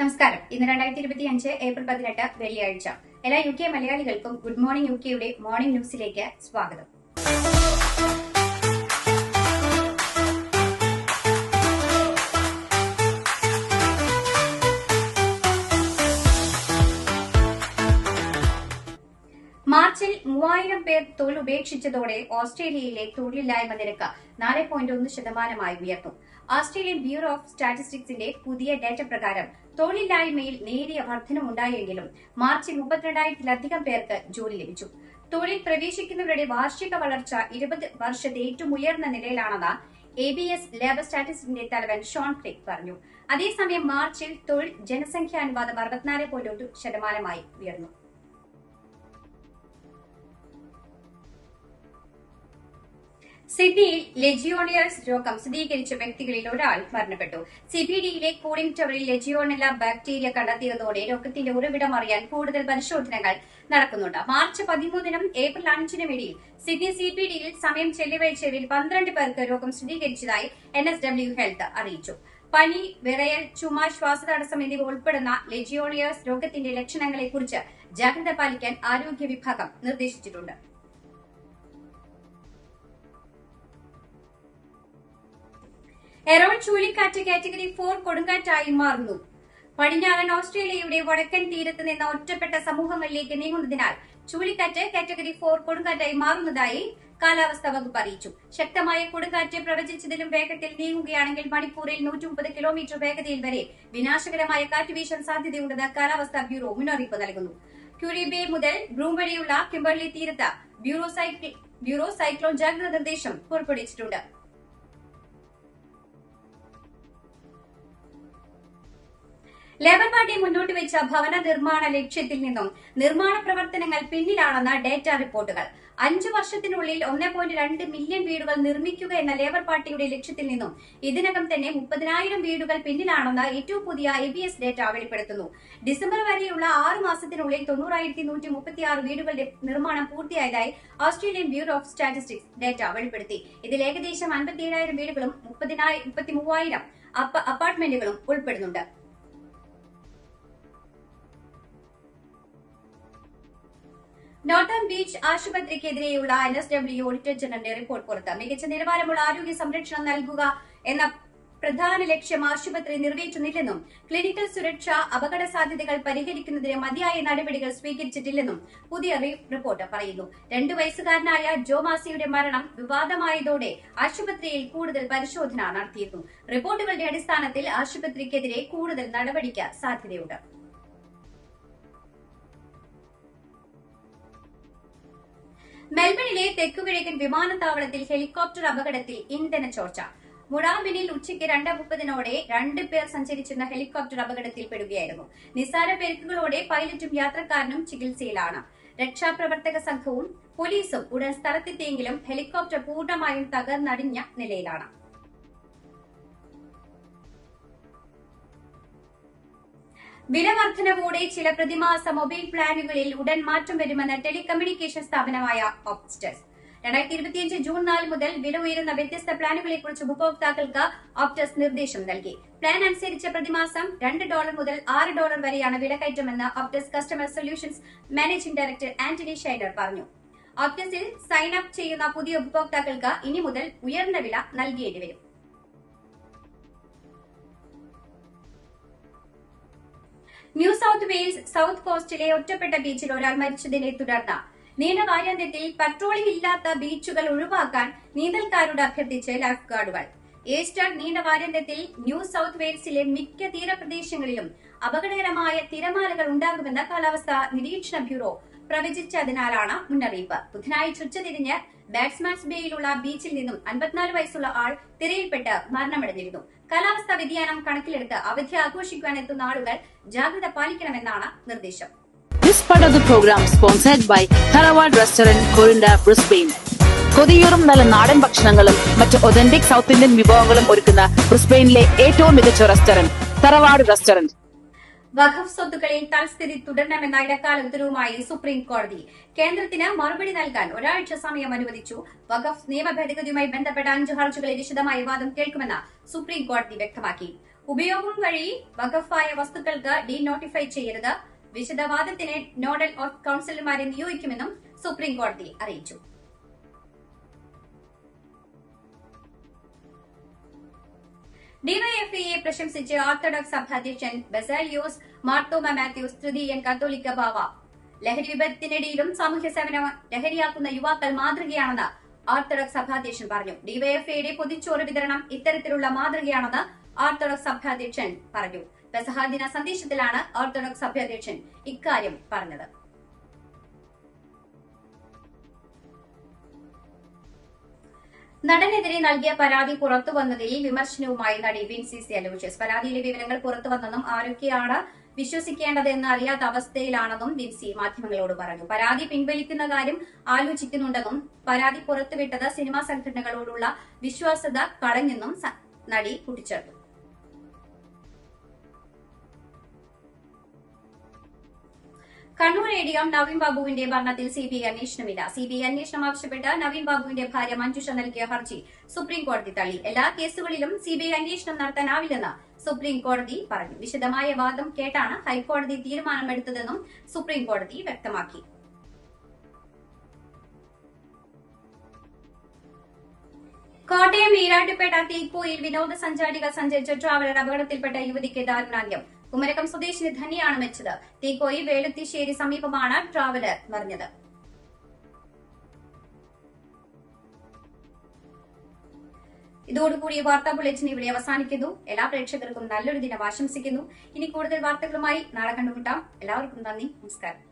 നമസ്കാരം. ഇന്ന് രണ്ടായിരത്തി ഇരുപത്തി അഞ്ച് ഏപ്രിൽ പതിനെട്ട് വെള്ളിയാഴ്ച. എല്ലാ യു കെ മലയാളികൾക്കും ഗുഡ് മോർണിംഗ് യു കെയുടെ മോർണിംഗ് ന്യൂസിലേക്ക് സ്വാഗതം. മാർച്ചിൽ മൂവായിരം പേർ തൊഴിൽ ഉപേക്ഷിച്ചതോടെ ഓസ്ട്രേലിയയിലെ തൊഴിലില്ലായ്മ നിരക്ക് നാല് പോയിന്റ് ഒന്ന് ശതമാനമായി ഉയർന്നു. ഓസ്ട്രേലിയൻ ബ്യൂറോ ഓഫ് സ്റ്റാറ്റിസ്റ്റിക്സിന്റെ പുതിയ ഡാറ്റ പ്രകാരം തൊഴിലില്ലായ്മയിൽ നേരിയ വർധനമുണ്ടായെങ്കിലും മാർച്ച് മുപ്പത്തിരണ്ടായിരത്തിലധികം പേർക്ക് ജോലി ലഭിച്ചു. തൊഴിൽ പ്രവേശിക്കുന്നവരുടെ വാർഷിക വളർച്ച ഇരുപത് വർഷത്തെ ഏറ്റവും ഉയർന്ന നിലയിലാണെന്ന് എ ബി എസ് ലേബർ സ്റ്റാറ്റിസ്റ്റിക്സിന്റെ തലവൻ ഷോൺ ക്ലിക് പറഞ്ഞു. അതേസമയം മാർച്ചിൽ തൊഴിൽ ജനസംഖ്യാനുപാതം അറുപത്തിനാല് പോയിന്റ് ഒരു ശതമാനമായി ഉയർന്നു. സിഡ്നിയിൽ ലെജിയോണിയസ് രോഗം സ്ഥിരീകരിച്ച വ്യക്തികളിൽ ഒരാൾ മരണപ്പെട്ടു. സിബിഡിയിലെ കൂളിംഗ് ടവറിൽ ലെജിയോണില ബാക്ടീരിയ കണ്ടെത്തിയതോടെ രോഗത്തിന്റെ ഉറവിടം അറിയാൻ കൂടുതൽ പരിശോധനകൾ നടക്കുന്നുണ്ട്. മാർച്ച് പതിമൂന്നിനും ഏപ്രിൽ അഞ്ചിനും ഇടയിൽ സിഡ്നി സിബിഡിയിൽ സമയം ചെലവഴിച്ചവരിൽ പന്ത്രണ്ട് പേർക്ക് രോഗം സ്ഥിരീകരിച്ചതായി എൻ എസ് ഡബ്ല്യു ഹെൽത്ത് അറിയിച്ചു. പനി വിറയൽ ചുമ ശ്വാസതടസ്സം എന്നിവ ഉൾപ്പെടുന്ന ലെജിയോണിയസ് രോഗത്തിന്റെ ലക്ഷണങ്ങളെക്കുറിച്ച് ജാഗ്രത പാലിക്കാൻ ആരോഗ്യ വിഭാഗം നിർദ്ദേശിച്ചിട്ടുണ്ട്. എറോൾ ചുഴലിക്കാറ്റ് കാറ്റഗറി ഫോർ കൊടുങ്കാറ്റായി മാറുന്നു. പടിഞ്ഞാറൻ ഓസ്ട്രേലിയയുടെ വടക്കൻ തീരത്ത് നിന്ന് ഒറ്റപ്പെട്ട സമൂഹങ്ങളിലേക്ക് നീങ്ങുന്നതിനാൽ ചുഴലിക്കാറ്റ് കാറ്റഗറി ഫോർ കൊടുങ്കാറ്റായി മാറുന്നതായി കാലാവസ്ഥാ വകുപ്പ് അറിയിച്ചു. ശക്തമായ കൊടുങ്കാറ്റ് പ്രവചിച്ചതിലും വേഗത്തിൽ നീങ്ങുകയാണെങ്കിൽ മണിക്കൂറിൽ നൂറ്റി മുപ്പത് കിലോമീറ്റർ വേഗതയിൽ വരെ വിനാശകരമായ കാറ്റ് വീശാൻ സാധ്യതയുണ്ടെന്ന് കാലാവസ്ഥാ ബ്യൂറോ മുന്നറിയിപ്പ് നൽകുന്നു. ക്യൂരി ബേ മുതൽ ബ്രൂം വഴിയുള്ള കിംബർലി തീരത്ത് ബ്യൂറോ സൈക്ലി- സൈക്ലോൺ ജാഗ്രത നിർദ്ദേശം പുറപ്പെടുവിച്ചിട്ടുണ്ട്. ലേബർ പാർട്ടി മുന്നോട്ട് വെച്ച ഭവന നിർമ്മാണ ലക്ഷ്യത്തിൽ നിന്നും നിർമ്മാണ പ്രവർത്തനങ്ങൾ പിന്നിലാണെന്ന ഡേറ്റ റിപ്പോർട്ടുകൾ. അഞ്ചു വർഷത്തിനുള്ളിൽ ഒന്ന് പോയിന്റ് രണ്ട് മില്യൺ വീടുകൾ നിർമ്മിക്കുക എന്ന ലേബർ പാർട്ടിയുടെ ലക്ഷ്യത്തിൽ നിന്നും ഇതിനകം തന്നെ മുപ്പതിനായിരം വീടുകൾ പിന്നിലാണെന്ന് ഏറ്റവും പുതിയ എ ബി എസ് ഡേറ്റ വെളിപ്പെടുത്തുന്നു. ഡിസംബർ വരെയുള്ള ആറ് മാസത്തിനുള്ളിൽ തൊണ്ണൂറായിരത്തി നൂറ്റി മുപ്പത്തിയാറ് വീടുകളുടെ നിർമ്മാണം പൂർത്തിയായതായി Australian bureau of statistics data വെളിപ്പെടുത്തി. ഇതിൽ ഏകദേശം അൻപത്തിയേഴായിരം വീടുകളും മുപ്പതിനായിരം മുപ്പത്തി മൂവായിരം അപ്പാർട്ട്മെന്റുകളും ഉൾപ്പെടുന്നുണ്ട്. നോർത്തേൺ ബീച്ച് ആശുപത്രിക്കെതിരെയുള്ള എൻ എസ് ഡബ്ല്യു ഓഡിറ്റർ ജനറലിന്റെ റിപ്പോർട്ട് പുറത്ത്. മികച്ച നിലവാരമുള്ള ആരോഗ്യ സംരക്ഷണം നൽകുക എന്ന പ്രധാന ലക്ഷ്യം ആശുപത്രി നിറവേറ്റുന്നില്ലെന്നും ക്ലിനിക്കൽ സുരക്ഷ അപകട സാധ്യതകൾ പരിഹരിക്കുന്നതിന് മതിയായ നടപടികൾ സ്വീകരിച്ചിട്ടില്ലെന്നും പുതിയ റിപ്പോർട്ട് പറയുന്നു. രണ്ടു വയസ്സുകാരനായ ജോ മാസിയുടെ മരണം വിവാദമായതോടെ ആശുപത്രിയിൽ കൂടുതൽ പരിശോധന നടത്തിയിരുന്നു. റിപ്പോർട്ടുകളുടെ അടിസ്ഥാനത്തിൽ ആശുപത്രിക്കെതിരെ കൂടുതൽ നടപടിക്ക് സാധ്യതയുണ്ട്. മെൽബണിലെ തെക്കുകിഴക്കൻ വിമാനത്താവളത്തിൽ ഹെലികോപ്റ്റർ അപകടത്തിൽ ഇന്ധന ചോർച്ച. മുഴാമ്പിനിൽ ഉച്ചയ്ക്ക് രണ്ട് മുപ്പതിനോടെ രണ്ട് പേർ സഞ്ചരിച്ചിരുന്ന ഹെലികോപ്റ്റർ അപകടത്തിൽപ്പെടുകയായിരുന്നു നിസ്സാര പരിക്കുകളോടെ പൈലറ്റും യാത്രക്കാരനും ചികിത്സയിലാണ്. രക്ഷാപ്രവർത്തക സംഘവും പോലീസും ഉടൻ സ്ഥലത്തെത്തിയെങ്കിലും ഹെലികോപ്റ്റർ പൂർണമായും തകർന്നടിഞ്ഞ നിലയിലാണ്. വിലവർദ്ധനവോടെ ചില പ്രതിമാസ മൊബൈൽ പ്ലാനുകളിൽ ഉടൻ മാറ്റം വരുമെന്ന് ടെലികമ്മ്യൂണിക്കേഷൻ സ്ഥാപനമായ ഓപ്റ്റസ് രണ്ടായിരത്തി ഇരുപത്തിയഞ്ച് ജൂൺ നാല് മുതൽ വില ഉയരുന്ന വ്യത്യസ്ത പ്ലാനുകളെക്കുറിച്ച് ഉപഭോക്താക്കൾക്ക് ഓപ്റ്റസ് നിർദ്ദേശം നൽകി. പ്ലാൻ അനുസരിച്ച് പ്രതിമാസം രണ്ട് ഡോളർ മുതൽ ആറ് ഡോളർ വരെയാണ് വില കയറ്റമെന്ന് Optus customer solutions managing director Anthony ഷൈഡർ പറഞ്ഞു. ഓപ്റ്റസിൽ സൈൻ അപ്പ് ചെയ്യുന്ന പുതിയ ഉപഭോക്താക്കൾക്ക് ഇനി മുതൽ ഉയർന്ന വില നൽകേണ്ടി വരും. ന്യൂ സൌത്ത് വെയിൽസ് സൌത്ത് കോസ്റ്റിലെ ഒറ്റപ്പെട്ട ബീച്ചിൽ ഒരാൾ മരിച്ചതിനെ തുടർന്ന് നീണ്ട വാരാന്ത്യത്തിൽ പട്രോളിംഗ് ഇല്ലാത്ത ബീച്ചുകൾ ഒഴിവാക്കാൻ നീന്തൽക്കാരോട് അഭ്യർത്ഥിച്ച് ലൈഫ് ഗാർഡുകൾ ഈസ്റ്റർ നീണ്ട വാരാന്ത്യത്തിൽ ന്യൂ സൗത്ത് വെയിൽസിലെ മിക്ക തീരപ്രദേശങ്ങളിലും അപകടകരമായ തിരമാലകൾ ഉണ്ടാകുമെന്ന് കാലാവസ്ഥാ നിരീക്ഷണ ബ്യൂറോ പ്രവചിച്ചതിനാലാണ് മുന്നറിയിപ്പ്. ബുധനാഴ്ച ഉച്ചതിരിഞ്ഞ് ബാറ്റ്സ്മാൻസ് ബേയിലുള്ള ബീച്ചിൽ നിന്നും അൻപത്തിനാല് വയസ്സുള്ള ആൾ തിരയിൽപ്പെട്ട് മരണമടഞ്ഞിരുന്നു. കാലാവസ്ഥാ വ്യതിയാനം കണക്കിലെടുത്ത് അവധി ആഘോഷിക്കുവാൻ എത്തുന്ന ആളുകൾ ജാഗ്രത പാലിക്കണമെന്നാണ് നിർദ്ദേശം. This part of the program sponsored by Tharawad Restaurant, Corinda, Brisbane. കൊതിയൂറും നല്ല നാടൻ ഭക്ഷണങ്ങളും മറ്റ് ഒതന്റിക് സൗത്ത് ഇന്ത്യൻ വിഭവങ്ങളും ഒരുക്കുന്ന ബ്രിസ്ബെയിനിലെ ഏറ്റവും മികച്ച റെസ്റ്റോറന്റ് തറവാട് റെസ്റ്റോറന്റ് വഖഫ് സ്വത്തുക്കളിൽ തൽസ്ഥിതി തുടരണമെന്ന ഇടക്കാല ഉത്തരവുമായി സുപ്രീം കോടതി. കേന്ദ്രത്തിന് മറുപടി നൽകാൻ ഒരാഴ്ച സമയം അനുവദിച്ചു. വഖഫ് നിയമ ഭേദഗതിയുമായി ബന്ധപ്പെട്ട അഞ്ച് ഹർജികളിൽ വിശദമായ വാദം കേൾക്കുമെന്ന് സുപ്രീം കോടതി വ്യക്തമാക്കി. ഉപയോഗം വഴി വഖഫായ വസ്തുക്കൾക്ക് ഡീനോട്ടിഫൈ ചെയ്യരുത്. വിശദവാദത്തിന് നോഡൽ കൌൺസിലർമാരെ നിയോഗിക്കുമെന്നും സുപ്രീം കോടതി അറിയിച്ചു. ഡിവൈഎഫ്ഐയെ പ്രശംസിച്ച് ഓർത്തഡോക്സ് സഭ അധ്യക്ഷൻ ബസാലിയോസ് മാർത്തോമ മാത്യൂസ് തൃതീയൻ കത്തോലിക്ക ബാവ. ലഹരി വിപത്തിനിടയിലും സാമൂഹ്യ സേവനം ലഹരിയാക്കുന്ന യുവാക്കൾ മാതൃകയാണെന്ന് ഓർത്തഡോക്സ് സഭാധ്യക്ഷൻ പറഞ്ഞു. ഡിവൈഎഫ്ഐയുടെ പൊതിച്ചോറ് വിതരണം ഇത്തരത്തിലുള്ള മാതൃകയാണെന്ന് ഓർത്തഡോക്സ് സഭാധ്യക്ഷൻ പറഞ്ഞു. ദിന സന്ദേശത്തിലാണ് ഓർത്തഡോക്സ് സഭാധ്യക്ഷൻ ഇക്കാര്യം പറഞ്ഞത്. നടനെതിരെ നൽകിയ പരാതി പുറത്തു വന്നതിൽ വിമർശനവുമായി നടി വിൻസി അലൂഷ്യസ് പരാതിയിലെ വിവരങ്ങൾ പുറത്തു വന്നെന്നും ആരൊക്കെയാണ് വിശ്വസിക്കേണ്ടതെന്ന് അറിയാത്ത അവസ്ഥയിലാണെന്നും വിൻസി മാധ്യമങ്ങളോട് പറഞ്ഞു. പരാതി പിൻവലിക്കുന്ന കാര്യം ആലോചിക്കുന്നുണ്ടെന്നും പരാതി പുറത്തുവിട്ടത് സിനിമാ സംഘടനകളോടുള്ള വിശ്വാസ്യത കളഞ്ഞെന്നും നടി കൂട്ടിച്ചേർത്തു. Kannur A D M Naveen ബാബുവിന്റെ ഭരണത്തിൽ ഐ അന്വേഷണമില്ല. ഐ അന്വേഷണം ആവശ്യപ്പെട്ട് നവീൻ ബാബുവിന്റെ ഭാര്യ മഞ്ജുഷ നൽകിയ ഹർജി സുപ്രീം കോടതി തള്ളി. എല്ലാ കേസുകളിലും സി ബി ഐ അന്വേഷണം നടത്താനാവില്ലെന്ന് സുപ്രീം കോടതി പറഞ്ഞു. വിശദമായ വാദം കേട്ടാണ് ഹൈക്കോടതി തീരുമാനമെടുത്തതെന്നും സുപ്രീം കോടതി വ്യക്തമാക്കി. കോട്ടയം ഈരാട്ടുപേട്ട തീക്കോയിൽ വിനോദസഞ്ചാരികൾ സഞ്ചരിച്ച ട്രാവലർ അപകടത്തിൽപ്പെട്ട യുവതിക്ക് ദാരുണാന്ത്യം. കുമരകം സ്വദേശിനി ധനിയാണ് മരിച്ചത്. തീക്കോയി വേളുത്തിശ്ശേരി സമീപമാണ് ട്രാവലർ മറിഞ്ഞത്. ഇതോടുകൂടി വാർത്താ ബുള്ളറ്റിൻ ഇവിടെ അവസാനിക്കുന്നു. എല്ലാ പ്രേക്ഷകർക്കും നല്ലൊരു ദിനം ആശംസിക്കുന്നു. ഇനി കൂടുതൽ വാർത്തകളുമായി നാളെ കണ്ടുമുട്ടാം. എല്ലാവർക്കും നന്ദി. നമസ്കാരം.